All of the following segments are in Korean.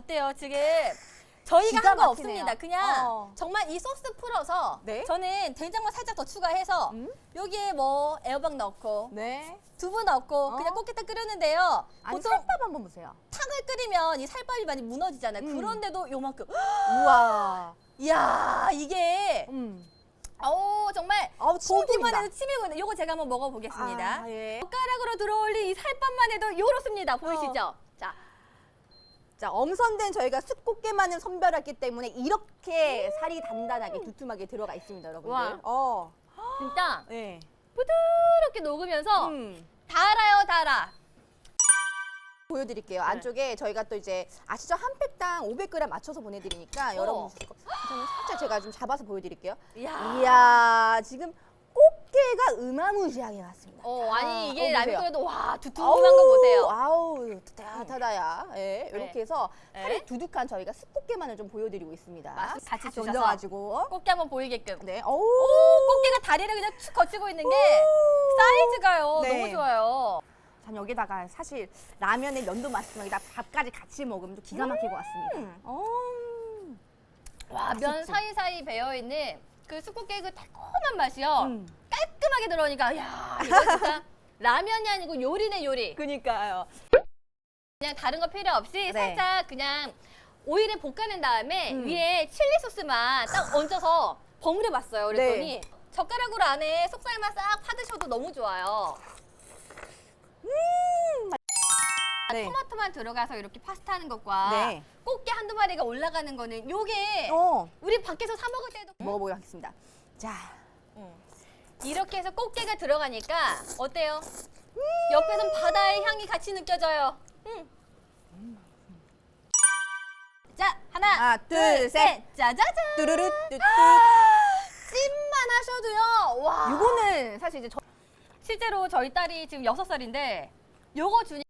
어때요? 지금 저희가 기가 한 거 막히네요. 없습니다. 그냥 어. 정말 이 소스 풀어서 네. 저는 된장만 살짝 더 추가해서 음? 여기에 뭐 애호박 넣고 네. 두부 넣고 어. 그냥 꽃게탕 끓였는데요. 아니 보통 살밥 한번 보세요. 탕을 끓이면 이 살밥이 많이 무너지잖아요. 음. 그런데도 요만큼. 우와. 이야 이게 음. 어 정말 어우, 침이 보기만. 해도 침이 고는데 요거 제가 한번 먹어보겠습니다. 아, 예. 젓가락으로 들어올린 이 살밥만 해도 요렇습니다. 보이시죠? 어. 자, 자, 엄선된 저희가 숯꽃게만을 선별했기 때문에 이렇게 살이 단단하게 두툼하게 들어가 있습니다, 여러분들. 와. 어. 진짜 네. 부드럽게 녹으면서 음. 달아요, 달아. 보여드릴게요. 네. 안쪽에 저희가 또 이제 아시죠? 한 팩당 500g 맞춰서 보내드리니까 여러분 어. 저는 살짝 제가 좀 잡아서 보여드릴게요. 이야. 이야, 지금 꽃게가 으마무시하게 났습니다. 어, 아니 이게 어, 라면. 끓여도 와 두툼한 거 보세요. 아우, 따뜻하다야. 예, 이렇게 네. 해서 네. 살이 두둑한 저희가 숯꽃게만을 좀 보여드리고 있습니다. 맞습니다. 같이. 얹어가지고. 꽃게 한번 보이게끔. 네, 오, 꽃게가 다리를 그냥 축 거치고 있는 게 사이즈가요. 네. 너무 좋아요. 전 여기다가 사실 라면에 면도 맛있지만 여기다 밥까지 같이 먹으면 또 기가 막힐 것 같습니다. 어. 와, 면 맛있지? 사이사이 배어 있는 그 수국게 그 달콤한 맛이요. 음. 깔끔하게 들어오니까 야, 이거 진짜 라면이 아니고 요리네 요리. 그니까요. 그냥 다른 거 필요 없이 네. 살짝 그냥 오일에 볶아낸 다음에 음. 위에 칠리 소스만 딱 얹어서 버무려 봤어요. 그랬더니 네. 젓가락으로 안에 속살만 싹 파드셔도 너무 좋아요. 네. 토마토만 들어가서 이렇게 파스타 하는 것과 네. 꽃게 한두 마리가 올라가는 거는 요게 어, 우리 밖에서 사 먹을 때도 먹어보겠습니다. 자, 이렇게 해서 꽃게가 들어가니까 어때요? 옆에선 바다의 향이 같이 느껴져요. 음. 자, 하나, 둘, 셋. 짜자잔. 뚜루루 뚜뚜. 찜만 하셔도요. 와. 이거는 사실 이제 저, 실제로 저희 딸이 지금 여섯 살인데 요거 주니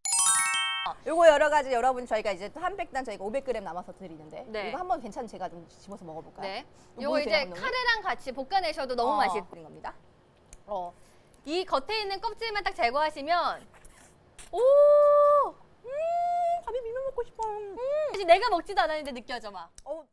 요거 여러 가지 여러분 저희가 이제 또한 팩당 저희가 500g 남아서 드리는데 네. 이거 한번 괜찮은 제가 좀 집어서 먹어볼까요? 네. 이거 요거 보이세요, 이제 감독님? 카레랑 같이 볶아내셔도 너무 어, 그런 겁니다. 어. 이 겉에 있는 껍질만 딱 제거하시면 오! 먹고 싶어. 음. 사실 내가 먹지도 않았는데 느껴져 막. 어.